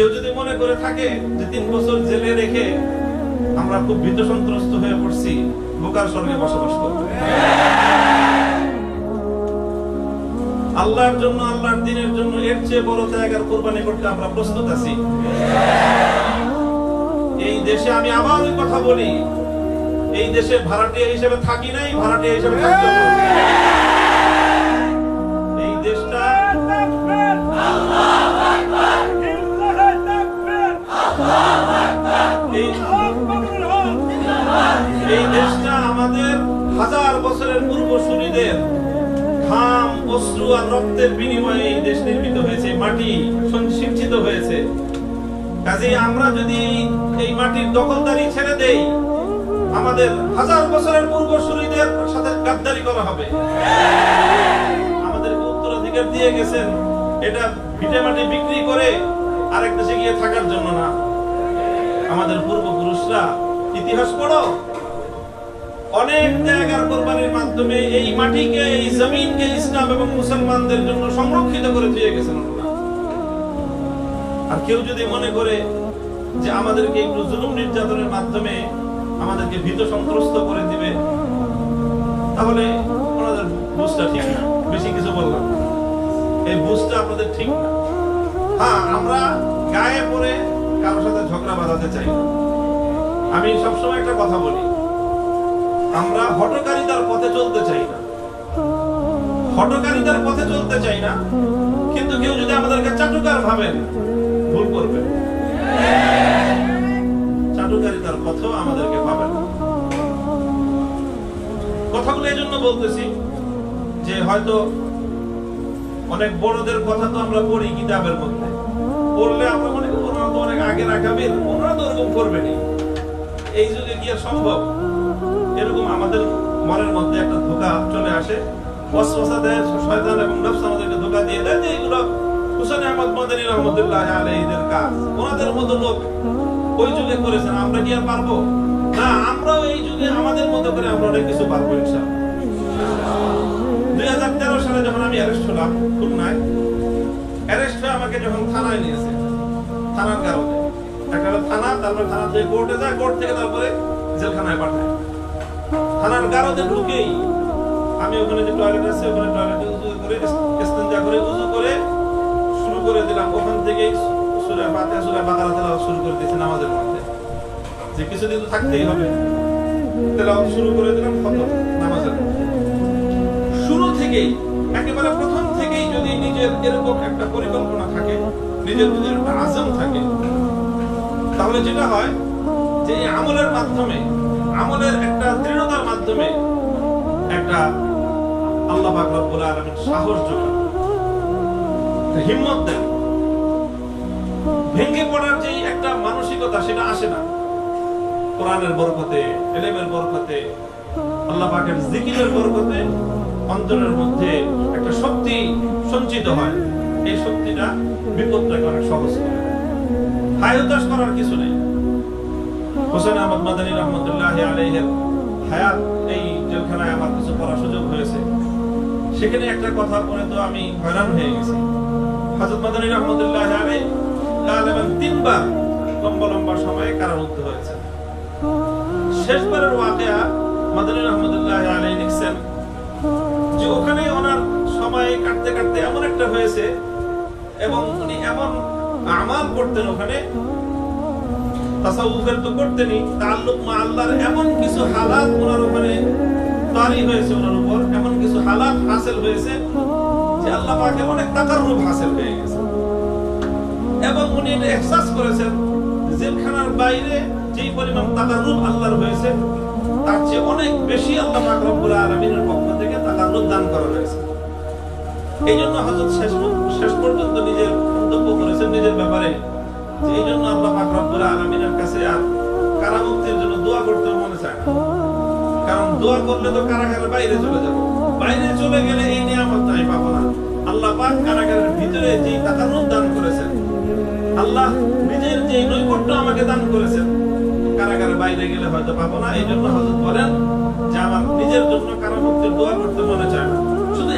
কেউ যদি মনে করে থাকে যে তিন বছর জেলে রেখে আমরা খুব ভীত সন্ত্রস্ত হয়ে পড়ছি, বোকার স্বর্গে বসবাস করব। আল্লাহর জন্য, আল্লাহর দিনের জন্য এর চেয়ে বড় জায়গার কোরবানি করতে আমরা প্রস্তুত আছি। এই দেশে আমি আবার ওই কথা বলি, এই দেশে ভাড়াটিয়া হিসেবে থাকি নাই, ভাড়াটিয়া হিসেবে থাকতে এই দেশটা এই এই দেশটা আমাদের হাজার বছরের পূর্বসূরীদের ঘাম, অশ্রু আর রক্তের বিনিময়ে এই দেশ নির্মিত হয়েছে, মাটি সঞ্চিত হয়েছে। কাজেই আমরা যদি এই- মাটির দখলদারি ছেড়ে দেই, আমাদের হাজার বছরের পূর্বসূরীদের সাথে গাদ্দারি করা হবে। আমাদেরকে উত্তরাধিকার দিয়ে গেছেন। এটা ভিটে মাটি বিক্রি করে আরেক দেশে গিয়ে থাকার জন্য না। আমাদের পূর্বপুরুষরা ইতিহাস পড়ো। অনেক জায়গার কোরবানির মাধ্যমে এই মাটিকে, এই জমিনকে ইসলাম এবং মুসলমানদের জন্য সংরক্ষিত করে দিয়ে গেছেন আর কেউ যদি মনে করে যে আমাদেরকে একটু জুলুম নির্যাতনের মাধ্যমে আমাদেরকে ভীত সন্ত্রস্ত করে দিবে, তাহলে ওনাদের বুঝটা ঠিক না। বেশি কিছু বললাম এই বুঝটা আপনাদের ঠিক না। হ্যাঁ আমরা গায়ে পড়ে কারোর সাথে ঝগড়া বাঁধাতে চাই আমি সবসময় একটা কথা বলি, আমরা হটকারিতার পথে চলতে চাই না। হটকারিতার পথে চলতে চাই না, কিন্তু কেউ যদি আমাদেরকে চাটুকার ভাবেন ভুল করবেন চাটুকারিতার পথেও আমাদেরকে পাবেন কথাগুলো এই জন্য বলতেছি যে হয়তো অনেক বড়দের কথা তো আমরা পড়ি কিতাবের মধ্যে। পড়লে আমরা মনে অনেক আগে রাখাবেন ওনারা তো ওরকম করবেনই। এই যুগে আর সম্ভব? এরকম আমাদের মনের মধ্যে একটা ধোকা চলে আসে। ওয়াসওয়াসা দেয় শয়তান এবং নফস আমাদেরকে ধোকা দিয়ে দেয় যে এগুলো হুসেন আহমদ মদনী রহমতুল্লাহ আলাইহিদের কাজ। ওনাদের মতো লোক ওই যুগে করেছেন, আমরা কি আর পারব? না, আমরাও এই যুগে আমাদের মতো করে আমরা অনেক কিছু পারব ইনশাআল্লাহ। দুই হাজার তেরো সালে যখন আমি অ্যারেস্ট হলাম খুলনায়, অ্যারেস্ট হয়ে আমাকে যখন থানায় নিয়েছে থানার কারণে। থানা, তারপরে কোর্টে যায় কোর্ট থেকে তারপরে জেলখানায় পাঠায়। থানার গারদে ঢুকেই আমি ওখানে যে টয়লেট আছে, ওখানে টয়লেটে করে শুরু করে দিলাম। ওখান থেকেই সূরা ফাতিহা, সূরা বাকারা শুরু করে দিয়েছি নামাজের মধ্যে। যে কিছুদিন থাকতেই হবে। তেলাওয়াত শুরু করে দিলাম, খতম শুরু থেকেই, একেবারে প্রথম থেকেই যদি নিজের এরকম একটা পরিকল্পনা থাকে নিজের যদি একটা আজম থাকে, তাহলে যেটা হয় যে আমলের মাধ্যমে, আমলের একটা দৃঢ়তার মাধ্যমে একটা আল্লাহ পাক রব্বুল আলামিন সাহস যোগান। হিম্মত দেন। ভেঙে পড়ার যে একটা মানসিকতা সেটা আসে না। কোরআনের বরকতে, এলেমের বরকতে, আল্লাহ পাকের জিকিরের বরকতে অন্তরের মধ্যে একটা শক্তি সঞ্চিত হয়। এই শক্তিটা বিপদটাকে অনেক সহজ করে দেয়। করার কিছু নেই। হোসেন আহমদ মাদানী রহমতুল্লাহ আলাইহের হায়াত, এই জেলখানায় আমার কিছু পড়ার সুযোগ হয়েছে। সেখানে একটা কথা পড়ে তো আমি হয়রান হয়ে গেছি। হযরত মাদানী রহমতুল্লাহ গালিবান তিনবার লম্বা লম্বা সময়ে কারারুদ্ধ হয়েছে। শেষবারের ওয়াকিয়া মাদানী রহমতুল্লাহ আলাইহ লিখছেন যে ওখানে ওনার সময় কাটতে কাটতে এমন একটা হয়েছে এবং উনি এমন আমাল করতেন ওখানে। তাসাউফের তো তাল্লুক মা আল্লাহর এমন কিছু হালাত ওনার ওখানে তারি হয়েছে ওনার উপর, এমন কিছু হালাত হাসিল হয়েছে যে আল্লাহ পাকের অনেক হাসিল হয়ে গেছে। এবং উনি এটা ইহসাস করেছেন, জেলখানার বাইরে যেই পরিমাণ তাকাররুব আল্লাহর হয়েছে, তার চেয়ে অনেক বেশি আল্লাহ পাক রব্বুল আলামিনের পক্ষ থেকে তাকাররুব দান করা হয়েছে। এই জন্য হযরত শেষ শেষ পর্যন্ত নিজের মন্তব্য করেছেন, নিজের ব্যাপারে। যে এই জন্য আল্লাহ পাক রব্বুল আলামিনের কাছে আর কারামুক্তির জন্য দোয়া করতে মনে চায় না। কারণ দোয়া করলে তো কারাগারের বাইরে চলে যাব। বাইরে চলে গেলে এই নিয়ামত আমি পাবো না। আল্লাহ পাক কারাগারের ভিতরে যে তাকারুব দান করেছেন, আল্লাহ নিজের যে নৈকট্য আমাকে দান করেছেন কারাগারে বাইরে গেলে হয়তো পাবো না। এই জন্য হযরত বলেন যে আমার নিজের জন্য কারামুক্তির দোয়া করতে মনে চায় না।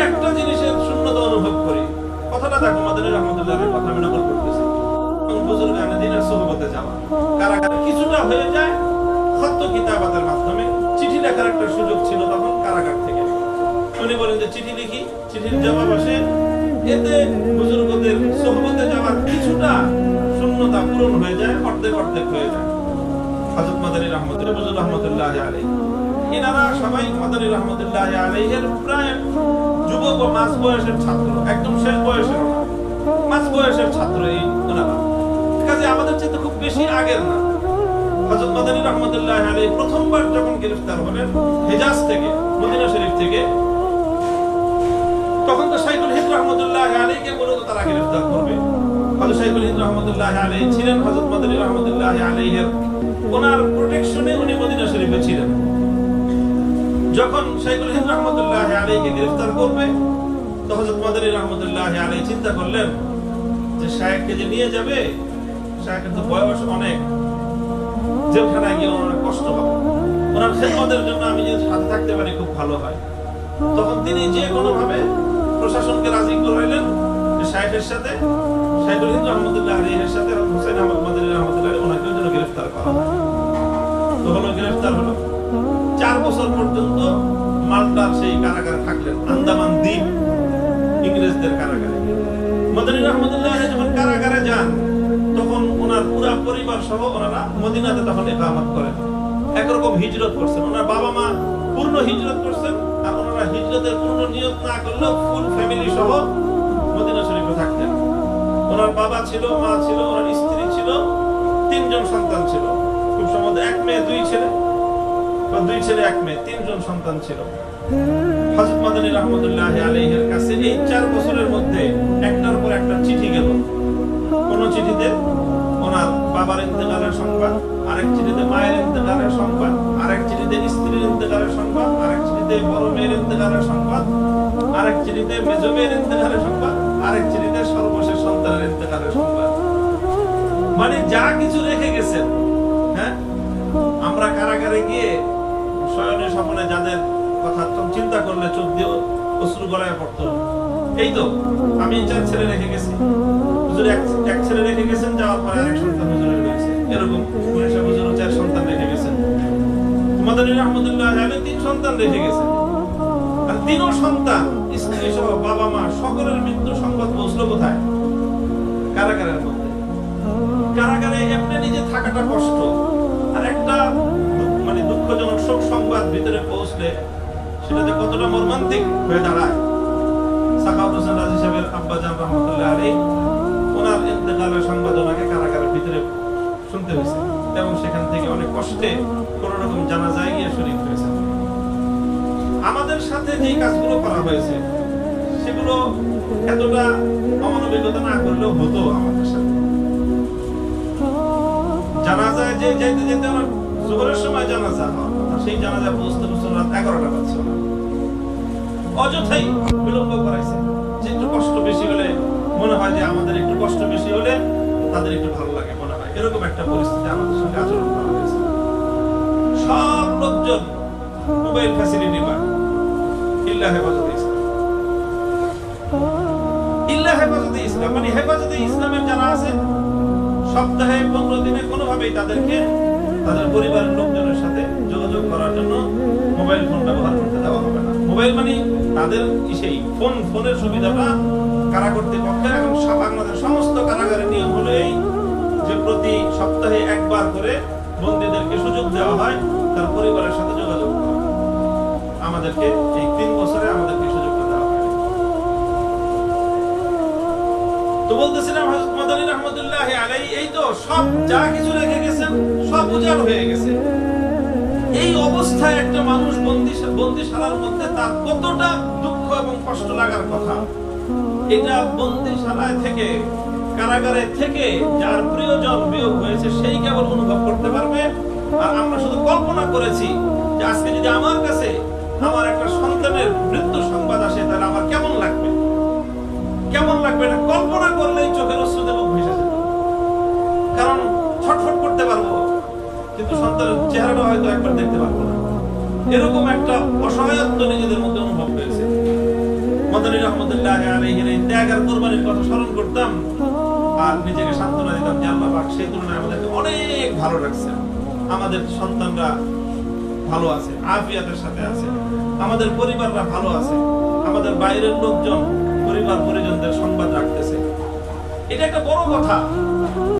একটা জিনিসের শূন্যতা অনুভব করি। কথাটা দেখো, মাদানী রহমতুল্লাহের কথা আমি নকল করতেছি। বুজুর্গ যাওয়া। কারাগারে কিছুটা হয়ে যায়, সত্য কিতাবাতের মাধ্যমে চিঠি লেখার একটা সুযোগ ছিল তখন কারাগার থেকে। উনি বলেন যে, চিঠি লিখি, চিঠির জবাব আসে। এতে বুজুর্গদের সোহবতে যাওয়ার কিছুটা শূন্যতা পূরণ হয়ে যায়, অর্ধেক অর্ধেক হয়ে যায়। হযরত মাদানী রহমতুল্লাহ বুজুর রহমতুল্লাহ আলাইহি। এনারা সবাই মাদানী রহমতুল্লাহ আলাইহির প্রায় যুবক ও মাঝ বয়সের ছাত্র, একদম শেষ বয়সের মাঝ বয়সের ছাত্র এই কাজে আমাদের চেয়ে খুব বেশি আগের না। মাদানী আলাইহি প্রথমবার যখন গ্রেফতার হলেন হেজাজ থেকে, মদিনা শরীফ থেকে, তখন তো শাইখুল হিন্দ রহমতুল্লাহ আলীকে মূলত তারা গ্রেফতার করবে। হযরত শাইখুল হিন্দ রহমতুল্লাহ আলী ছিলেন হযরত মাদানী রহমতুল্লাহ আলাইহির ওনার প্রোটেকশনে উনি মদিনা শরীফে ছিলেন। যখন শাইখুল হিন্দ রহমতুল্লাহ আলীকে গ্রেফতার করবে, তো হযরত মাদানী রহমতুল্লাহ আলী চিন্তা করলেন যে শায়েখকে যে নিয়ে যাবে শায়েখের তো বয়স অনেক। জেলখানায় গিয়ে কষ্ট হবে। ওনার খেদমতের জন্য আমি যদি সাথে থাকতে পারি, খুব ভালো হয়। তখন তিনি যে কোনো ভাবে প্রশাসনকে রাজি করাইলেন সাহেবের সাথে সাহেবুল হিন্দ রহমতুল্লাহ আলীর সাথে হুসেন আহমদ মাদানী রহমতুল্লাহ ওনাকেও যেন গ্রেফতার করা হয়। গ্রেফতার হলো। বছর পর্যন্ত মালটার সেই কারাগারে থাকলেন। আন্দামান দ্বীপ ইংরেজদের কারাগারে। মাদানী রহমতুল্লাহ যখন কারাগারে যান, তখন ওনার পুরা পরিবার সহ ওনারা মদিনাতে তখন একামত করেন। একরকম হিজরত করছেন। ওনার বাবা মা পূর্ণ হিজরত করছেন আর ওনারা হিজরতের পূর্ণ নিয়ত না করলেও ফুল ফ্যামিলি সহ মদিনা শরীফে থাকতেন। ওনার বাবা ছিল, মা ছিল, ওনার স্ত্রী ছিল, তিনজন সন্তান ছিল। খুব সম্ভবত এক মেয়ে, দুই ছেলে। দুই ছেলে, এক মেয়ে, তিনজন সন্তান ছিল। হযরত মাদানী রহমতুল্লাহ আলাইহির কাছে এই চার বছরের মধ্যে একটার পর একটা চিঠি গেল। কোন চিঠিতে ওনার বাবার ইন্তেকালের সংবাদ, আরেক চিঠিতে মায়ের ইন্তেকালের সংবাদ, আরেক চিঠিতে স্ত্রীর ইন্তেকালের সংবাদ, আরেক চিঠিতে বড় মেয়ের ইন্তেকালের সংবাদ, আরেক চিঠিতে মেজ মেয়ের ইন্তেকালের সংবাদ, আরেক চিঠিতে সর্বশেষ সন্তানের ইন্তেকালের সংবাদ। মানে যা কিছু রেখে গেছেন হ্যাঁ? আমরা কারাগারে গিয়ে শয়নে স্বপ্নে যাদের কথা চিন্তা করলে চোখ দিয়ে অশ্রু গলায় পড়তো। এই তো, আমি চার ছেলে রেখে গেছি। হুজুর, এক এক ছেলে রেখে গেছেন, যাওয়ার পরে আরেক সন্তান হুজুরের রয়েছে। এরকম উনিশা হুজুরও চার সন্তান রেখে গেছেন। মাদানী রহমতুল্লাহ আলী তিন সন্তান রেখে গেছেন আর তিনও সন্তান, স্ত্রী সহ বাবা মা, সকলের মৃত্যু সংবাদ পৌঁছলো কোথায়? কারাগারের মধ্যে। কারাগারে এমনি নিজে থাকাটা কষ্ট। আর একটা দুঃখজনক শোক সংবাদ ভিতরে পৌঁছলে সেটাতে কতটা মর্মান্তিক হয়ে দাঁড়ায়? সাকাউত হোসেন রাজি সাহেবের আব্বাজান রহমতুল্লাহ আলী ওনার ইন্তেকালের সংবাদ ওনাকে কারাগারের ভিতরে শুনতে হয়েছে এবং সেখান থেকে অনেক কষ্টে কোন রকম জানা যায় গিয়ে শরীর হয়েছে। আমাদের সাথে যে কাজগুলো করা হয়েছে, সেগুলো এতটা অমানবিকতা না করলেও হতো আমাদের সাথে। জানা যায় যে যেতে যেতে আমার জোহরের সময় জানাজা, সেই জানাজা পৌঁছতে পৌঁছতে রাত এগারোটা বাজছে। অযথাই বিলম্ব করাইছে। যে একটু কষ্ট বেশি হলে মনে হয় যে আমাদের একটু কষ্ট বেশি হলে তাদের একটু ভালো লাগে মনে হয়। এরকম একটা পরিস্থিতি আমাদের সঙ্গে আচরণ করা হয়েছে। সব লোকজন মোবাইল ফ্যাসিলিটি পায়। ইল্লা হেফাজতে ইসলাম। ইল্লা হেফাজতে ইসলাম মানে হেফাজতে ইসলামের যারা আছে, সপ্তাহে পনেরো দিনে কোনোভাবেই তাদেরকে তাদের পরিবারের লোকজনের সাথে যোগাযোগ করার জন্য মোবাইল ফোন ব্যবহার করতে দেওয়া হবে না মোবাইল মানে তাদের সেই ফোন, ফোনের সুবিধাটা কারা কর্তৃপক্ষের এবং সব- সমস্ত কারাগারের নিয়ম হলো এই যে প্রতি সপ্তাহে একবার করে বন্দীদেরকে সুযোগ দেওয়া হয়, তার পরিবারের সাথে যোগাযোগ করার। আমাদেরকে এই তিন বছরে আমাদেরকে সুযোগটা দেওয়া হয় তো বলতেছিলাম মাদানী রহমতুল্লাহ কারাগারে থেকে যার প্রিয়জন বিয়োগ হয়েছে, সেই কেবল অনুভব করতে পারবে। আর আমরা শুধু কল্পনা করেছি যে আজকে যদি আমার কাছে আমার একটা সন্তানের মৃত্যু সংবাদ আসে, তাহলে আমার কেমন লাগবে? কেমন লাগবে? না কল্পনা করলেই চোখের কিন্তু সন্তানের চেহারাটা হয়তো একবার দেখতে পারব না। এরকম একটা অসহায়ত্ব নিজেদের মধ্যে অনুভব হয়েছে। রহমতুল্লাহ আলাইহির এই ত্যাগ আর কোরবানির কথা স্মরণ করতাম আর নিজেকে সান্ত্বনা দিতাম যে আল্লাহ পাক সেই তুলনায় আমাদেরকে অনেক ভালো রাখছেন। আমাদের সন্তানরা ভালো আছে, আফিয়াতের সাথে আছে, আমাদের পরিবাররা ভালো আছে, আমাদের বাইরের লোকজন পরিবার পরিজনদের সংবাদ রাখতেছে। এটা একটা বড় কথা।